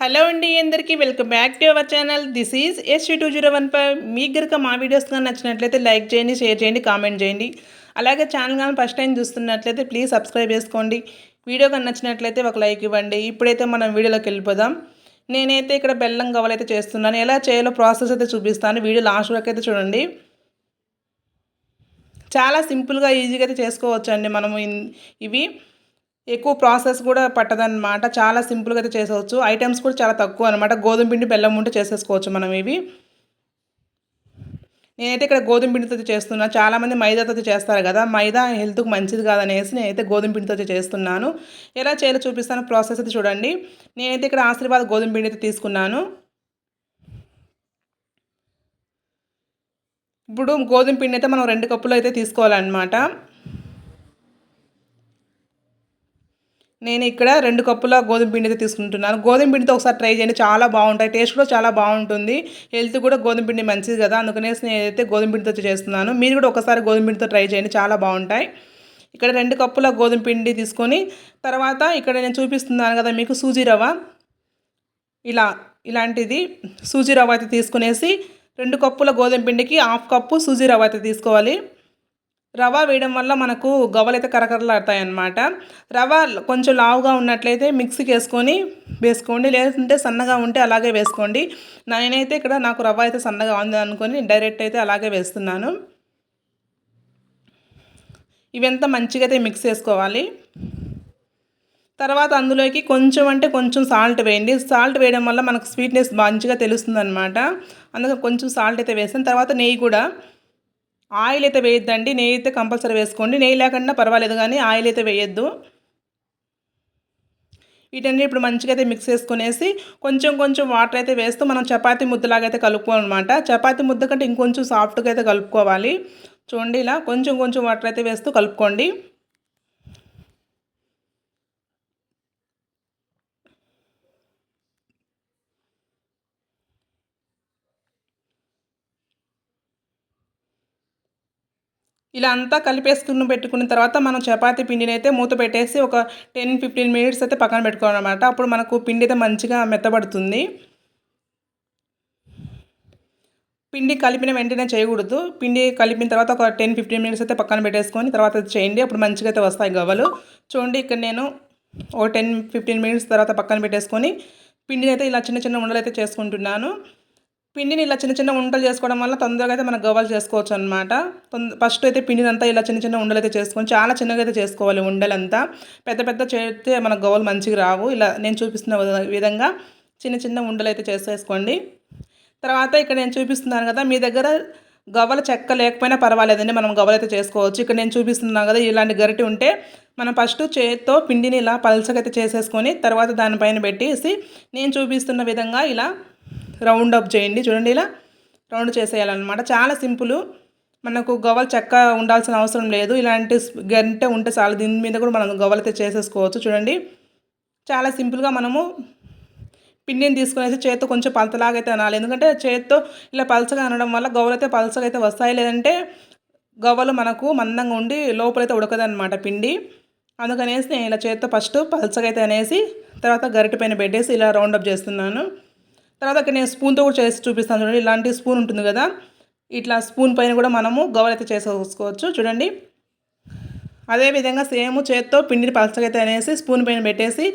Hello అండి అందరికీ welcome back to our channel. This is ST two zero one five. మీకు కనుక మా వీడియోస్ కానీ నచ్చినట్లయితే లైక్ చేయండి షేర్ చేయండి కామెంట్ చేయండి. అలాగే ఛానల్ కానీ ఫస్ట్ టైం చూస్తున్నట్లయితే ప్లీజ్ సబ్స్క్రైబ్ చేసుకోండి. వీడియో కానీ నచ్చినట్లయితే ఒక లైక్ ఇవ్వండి. ఇప్పుడైతే మనం వీడియోలోకి వెళ్ళిపోదాం. నేనైతే ఇక్కడ బెల్లం గవ్వలైతే చేస్తున్నాను. ఎలా చేయాలో ప్రాసెస్ అయితే చూపిస్తాను. వీడియో లాస్ట్ వరకు అయితే చూడండి. చాలా సింపుల్గా ఈజీగా అయితే చేసుకోవచ్చు అండి మనము ఇన్- ఇవి. ఎక్కువ ప్రాసెస్ కూడా పట్టదన్నమాట. చాలా సింపుల్గా అయితే చేసేవచ్చు. ఐటమ్స్ కూడా చాలా తక్కువ అనమాట గోధుమ పిండి బెల్లం ఉంటే చేసేసుకోవచ్చు మనం ఇవి. నేనైతే ఇక్కడ గోధుమ పిండితో చేస్తున్నా. చాలామంది మైదాతో చేస్తారు కదా. మైదా హెల్త్కి మంచిది కాదనేసి నేనైతే గోధుమ పిండితో చేస్తున్నాను. ఎలా చేయాలో చూపిస్తాను. ప్రాసెస్ అయితే చూడండి. నేనైతే ఇక్కడ ఆశీర్వాద గోధుమ పిండి అయితే తీసుకున్నాను. ఇప్పుడు గోధుమ పిండి అయితే మనం రెండు కప్పులు అయితే తీసుకోవాలన్నమాట. నేను ఇక్కడ రెండు కప్పుల గోధుమ పిండి అయితే తీసుకుంటున్నాను. గోధుమ పిండితో ఒకసారి ట్రై చేయండి చాలా బాగుంటాయి. టేస్ట్ కూడా చాలా బాగుంటుంది. హెల్త్ కూడా గోధుమ పిండి మంచిది కదా అందుకనేసి నేనైతే గోధుమ పిండితో చేస్తున్నాను. మీరు కూడా ఒకసారి గోధుమ పిండితో ట్రై చేయండి చాలా బాగుంటాయి. ఇక్కడ రెండు కప్పుల గోధుమ పిండి తీసుకొని తర్వాత ఇక్కడ నేను చూపిస్తున్నాను కదా మీకు సూజీ రవ్వ. ఇలా ఇలాంటిది సూజీ రవ్వ అయితే తీసుకునేసి రెండు కప్పుల గోధుమ పిండికి హాఫ్ కప్పు సూజీ రవ్వ అయితే తీసుకోవాలి. రవ్వ వేయడం వల్ల మనకు గవ్వలు అయితే కరకరలాడతాయి అన్నమాట రవ్వ కొంచెం లావుగా ఉన్నట్లయితే మిక్సీకి వేసుకొని వేసుకోండి. లేదంటే సన్నగా ఉంటే అలాగే వేసుకోండి. నేనైతే ఇక్కడ నాకు రవ్వ అయితే సన్నగా ఉంది అనుకొని డైరెక్ట్ అయితే అలాగే వేస్తున్నాను. ఇవంతా మంచిగా అయితే మిక్స్ చేసుకోవాలి. తర్వాత అందులోకి కొంచెం అంటే కొంచెం సాల్ట్ వేయండి. సాల్ట్ వేయడం వల్ల మనకు స్వీట్నెస్ మంచిగా తెలుస్తుంది అనమాట అందుకని కొంచెం సాల్ట్ అయితే వేసాను. తర్వాత నెయ్యి కూడా ఆయిల్ అయితే వేయొద్దండి నెయ్యి అయితే కంపల్సరీ వేసుకోండి. నెయ్యి లేకుండా పర్వాలేదు కానీ ఆయిల్ అయితే వేయొద్దు. వీటన్ని ఇప్పుడు మంచిగా అయితే మిక్స్ చేసుకునేసి కొంచెం కొంచెం వాటర్ అయితే వేస్తూ మనం చపాతీ ముద్దలాగా అయితే కలుపుకోవాలన్నమాట. చపాతి ముద్ద కంటే ఇంకొంచెం సాఫ్ట్గా అయితే కలుపుకోవాలి. చూడండి ఇలా కొంచెం కొంచెం వాటర్ అయితే వేస్తూ కలుపుకోండి. ఇలా అంతా కలిపేసుకుని పెట్టుకున్న తర్వాత మనం చపాతి పిండిని అయితే మూత పెట్టేసి ఒక టెన్ ఫిఫ్టీన్ మినిట్స్ అయితే పక్కన పెట్టుకోవాలన్నమాట. అప్పుడు మనకు పిండి అయితే మంచిగా మెత్తబడుతుంది. పిండి కలిపిన వెంటనే చేయకూడదు. పిండి కలిపిన తర్వాత ఒక టెన్ ఫిఫ్టీన్ మినిట్స్ అయితే పక్కన పెట్టేసుకొని తర్వాత చేయండి. అప్పుడు మంచిగా అయితే వస్తాయి గవ్వలు. చూడండి ఇక్కడ నేను ఒక టెన్ ఫిఫ్టీన్ మినిట్స్ తర్వాత పక్కన పెట్టేసుకొని పిండిని అయితే ఇలా చిన్న చిన్న ఉండలు అయితే చేసుకుంటున్నాను. పిండిని ఇలా చిన్న చిన్న ఉండలు చేసుకోవడం వల్ల తొందరగా అయితే మనం గవ్వలు చేసుకోవచ్చు అనమాట ఫస్ట్ అయితే పిండిని అంతా ఇలా చిన్న చిన్న ఉండలు అయితే చేసుకొని చాలా చిన్నగా అయితే చేసుకోవాలి ఉండలంతా. పెద్ద పెద్ద చేస్తే మన గవ్వలు మంచిగా రావు. ఇలా నేను చూపిస్తున్న విధంగా చిన్న చిన్న ఉండలు అయితే చేసేసుకోండి. తర్వాత ఇక్కడ నేను చూపిస్తున్నాను కదా మీ దగ్గర గవ్వల చెక్క లేకపోయినా పర్వాలేదండి. మనం గవ్వలు అయితే చేసుకోవచ్చు. ఇక్కడ నేను చూపిస్తున్నాను కదా ఇలాంటి గరిటి ఉంటే మనం ఫస్ట్ చేతితో పిండిని ఇలా పలసగైతే చేసేసుకొని తర్వాత దానిపైన పెట్టేసి నేను చూపిస్తున్న విధంగా ఇలా రౌండ్ అప్ చేయండి. చూడండి ఇలా రౌండ్ చేసేయాలన్నమాట. చాలా సింపుల్. మనకు గవ్వలు చెక్క ఉండాల్సిన అవసరం లేదు. ఇలాంటి గంటె ఉంటే చాలు. దీని మీద కూడా మనం గవ్వలైతే చేసేసుకోవచ్చు. చూడండి. చాలా సింపుల్గా మనము పిండిని తీసుకునేసి చేత్తో కొంచెం పలతలాగా అయితే అనాలి. ఎందుకంటే చేత్తో ఇలా పలచగా అనడం వల్ల గవ్వలైతే అయితే పలచగా అయితే వస్తాయి. లేదంటే గవ్వలు మనకు మందంగా ఉండి లోపలైతే ఉడకదనమాట పిండి. అందుకనేసి నేను ఇలా చేత్తో ఫస్ట్ పలచగా అయితే అనేసి తర్వాత గరిటె పైన పెట్టేసి ఇలా రౌండప్ చేస్తున్నాను. తర్వాత ఇక్కడ నేను స్పూన్తో కూడా చేసి చూపిస్తాను చూడండి. ఇలాంటి స్పూన్ ఉంటుంది కదా. ఇట్లా స్పూన్ పైన కూడా మనము గవ్వలైతే అయితే చేసేసుకోవచ్చు. చూడండి. అదేవిధంగా సేమ్ చేత్తో పిండిని పలచగైతే అయితే అనేసి స్పూన్ పైన పెట్టేసి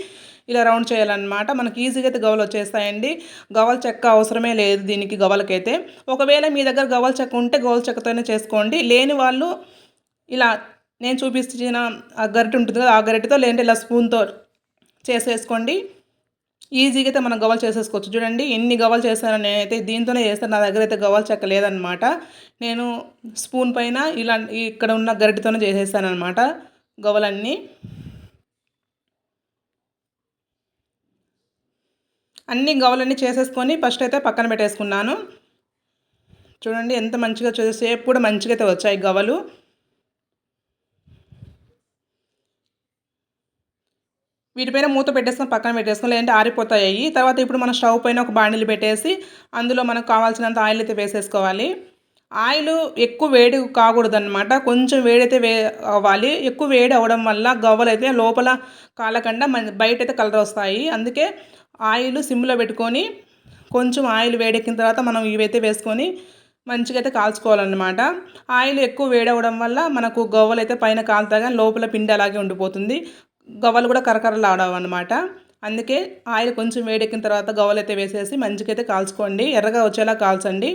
ఇలా రౌండ్ చేయాలన్నమాట. మనకి ఈజీగా అయితే గవ్వలు వచ్చేస్తాయండి. గవ్వల చెక్క అవసరమే లేదు దీనికి గవ్వలకైతే. ఒకవేళ మీ దగ్గర గవ్వల చెక్క ఉంటే గవ్వల చెక్కతోనే చేసుకోండి. లేని వాళ్ళు ఇలా నేను చూపించిన ఆ గరిటె ఉంటుంది కదా ఆ గరిటెతో లేదంటే ఇలా స్పూన్తో చేసేసుకోండి. ఈజీగా అయితే మనం గవ్వలు చేసేసుకోవచ్చు. చూడండి ఎన్ని గవ్వలు చేశాను నేనైతే దీంతోనే చేస్తాను నా దగ్గర అయితే గవ్వలు చెక్క లేదనమాట నేను స్పూన్ పైన ఇలా ఇక్కడ ఉన్న గరిటితోనే చేసేస్తానమాట అనమాట గవ్వలన్నీ. అన్ని గవ్వలన్నీ చేసేసుకొని ఫస్ట్ అయితే పక్కన పెట్టేసుకున్నాను. చూడండి ఎంత మంచిగా షేప్ కూడా మంచిగా అయితే వచ్చాయి గవ్వలు. వీటిపైన మూత పెట్టేసుకొని పక్కన పెట్టేసుకొని లేదంటే ఆరిపోతాయి తర్వాత ఇప్పుడు మనం స్టవ్ పైన ఒక బాణీలు పెట్టేసి అందులో మనకు కావాల్సినంత ఆయిల్ అయితే వేసేసుకోవాలి. ఆయిల్ ఎక్కువ వేడి కాకూడదు అనమాట కొంచెం వేడైతే వే అవ్వాలి. ఎక్కువ వేడి అవ్వడం వల్ల గవ్వలు అయితే లోపల కాలకుండా మన బయట అయితే కలర్ వస్తాయి. అందుకే ఆయిల్ సిమ్లో పెట్టుకొని కొంచెం ఆయిల్ వేడెక్కిన తర్వాత మనం ఇవైతే వేసుకొని మంచిగా అయితే కాల్చుకోవాలన్నమాట. ఆయిల్ ఎక్కువ వేడవడం వల్ల మనకు గవ్వలు అయితే పైన కాలుతాయి లోపల పిండి అలాగే ఉండిపోతుంది. గవ్వలు కూడా కరకరలాడవు అనమాట అందుకే ఆయిల్ కొంచెం వేడెక్కిన తర్వాత గవ్వలు అయితే వేసేసి మంచికైతే కాల్చుకోండి. ఎర్రగా వచ్చేలా కాల్చండి.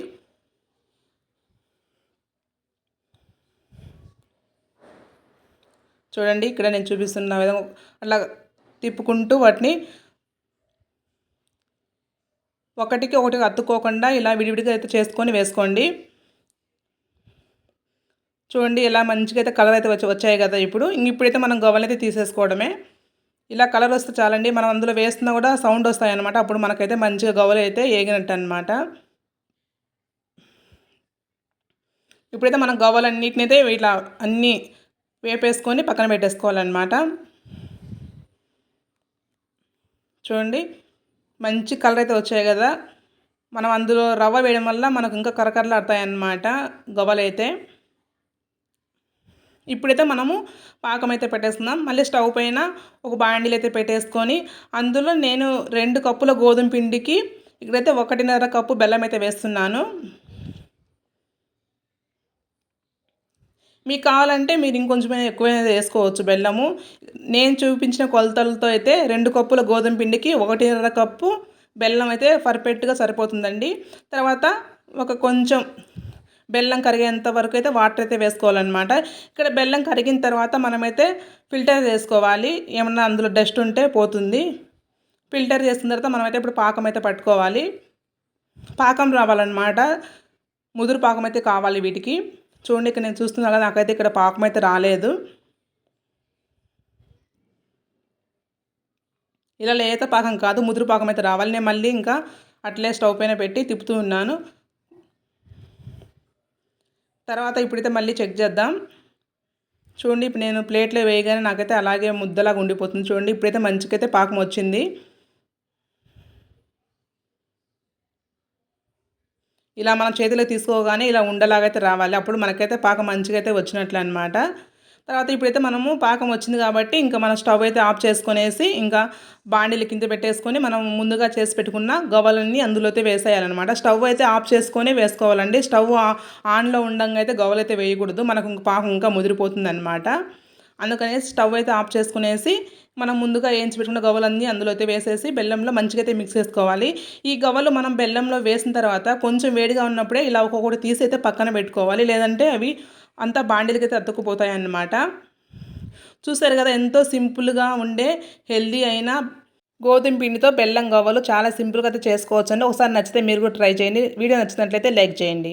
చూడండి ఇక్కడ నేను చూపిస్తున్న విధంగా అలా తిప్పుకుంటూ వాటిని ఒకటికి ఒకటి అత్తుకోకుండా ఇలా విడివిడిగా అయితే చేసుకొని వేసుకోండి. చూడండి ఇలా మంచిగా అయితే కలర్ అయితే వచ్చి వచ్చాయి కదా ఇప్పుడు. ఇప్పుడైతే మనం గవ్వలైతే తీసేసుకోవడమే. ఇలా కలర్ వస్తే చాలండి. మనం అందులో వేస్తున్నా కూడా సౌండ్ వస్తాయన్నమాట. అప్పుడు మనకైతే మంచిగా గవ్వలు అయితే ఏగినట్టు అనమాట ఇప్పుడైతే మనం గవ్వలన్నిటిని అయితే ఇట్లా అన్నీ వేపేసుకొని పక్కన పెట్టేసుకోవాలన్నమాట. చూడండి మంచి కలర్ అయితే వచ్చాయి కదా. మనం అందులో రవ్వ వేయడం వల్ల మనకు ఇంకా కరకరలాడతాయి అన్నమాట గవ్వలు అయితే ఇప్పుడైతే మనము పాకం అయితే పెట్టేస్తున్నాం. మళ్ళీ స్టవ్ పైన ఒక బాండీలు అయితే పెట్టేసుకొని అందులో నేను రెండు కప్పుల గోధుమ పిండికి ఇక్కడైతే ఒకటిన్నర కప్పు బెల్లం అయితే వేస్తున్నాను. మీకు కావాలంటే మీరు ఇంకొంచెం ఎక్కువ వేసుకోవచ్చు బెల్లము. నేను చూపించిన కొలతలతో అయితే రెండు కప్పుల గోధుమ పిండికి ఒకటిన్నర కప్పు బెల్లం అయితే పర్ఫెక్ట్గా సరిపోతుందండి. తర్వాత ఒక కొంచెం బెల్లం కరిగేంత వరకు అయితే వాటర్ అయితే వేసుకోవాలన్నమాట. ఇక్కడ బెల్లం కరిగిన తర్వాత మనమైతే ఫిల్టర్ చేసుకోవాలి. ఏమన్నా అందులో డస్ట్ ఉంటే పోతుంది. ఫిల్టర్ చేసిన తర్వాత మనమైతే ఇప్పుడు పాకం అయితే పట్టుకోవాలి. పాకం రావాలన్నమాట. ముదురు పాకం అయితే కావాలి వీటికి. చూడండి ఇక్కడ నేను చూస్తున్నా కదా నాకైతే ఇక్కడ పాకం అయితే రాలేదు. ఇలా లేత పాకం కాదు ముదురు పాకం అయితే రావాలి. నేను మళ్ళీ ఇంకా అట్లే స్టవ్ పైన పెట్టి తిప్పుతూ ఉన్నాను. తర్వాత ఇప్పుడైతే మళ్ళీ చెక్ చేద్దాం. చూడండి ఇప్పుడు నేను ప్లేట్లో వేయగానే నాకైతే అలాగే ముద్దలాగా ఉండిపోతుంది. చూడండి ఇప్పుడైతే మంచికైతే పాకం వచ్చింది. ఇలా మనం చేతిలో తీసుకోగానే ఇలా ఉండలాగైతే రావాలి. అప్పుడు మనకైతే పాకం మంచిగా అయితే వచ్చినట్లు అనమాట తర్వాత ఇప్పుడైతే మనము పాకం వచ్చింది కాబట్టి ఇంకా మనం స్టవ్ అయితే ఆఫ్ చేసుకునేసి ఇంకా బాండీలు కింద పెట్టేసుకొని మనం ముందుగా చేసి పెట్టుకున్న గవ్వలన్నీ అందులో అయితే వేసేయాలన్నమాట. స్టవ్ అయితే ఆఫ్ చేసుకొని వేసుకోవాలండి. స్టవ్ ఆన్లో ఉండంగా అయితే గవ్వలు అయితే వేయకూడదు. మనకు ఇంకా పాకం ఇంకా ముదిరిపోతుంది అనమాట అందుకనే స్టవ్ అయితే ఆఫ్ చేసుకునేసి మనం ముందుగా వేయించి పెట్టుకున్న గవ్వలన్నీ అందులో అయితే వేసేసి బెల్లంలో మంచిగా అయితే మిక్స్ చేసుకోవాలి. ఈ గవ్వలు మనం బెల్లంలో వేసిన తర్వాత కొంచెం వేడిగా ఉన్నప్పుడే ఇలా ఒక్కొక్కటి తీసి అయితే పక్కన పెట్టుకోవాలి. లేదంటే అవి అంతా బాండీలకైతే అతుక్కుపోతాయి అన్నమాట. చూసారు కదా ఎంతో సింపుల్గా ఉండే హెల్దీ అయిన గోధుమ పిండితో బెల్లం గవ్వలు చాలా సింపుల్గా అయితే చేసుకోవచ్చండి. ఒకసారి నచ్చితే మీరు కూడా ట్రై చేయండి. వీడియో నచ్చినట్లయితే లైక్ చేయండి.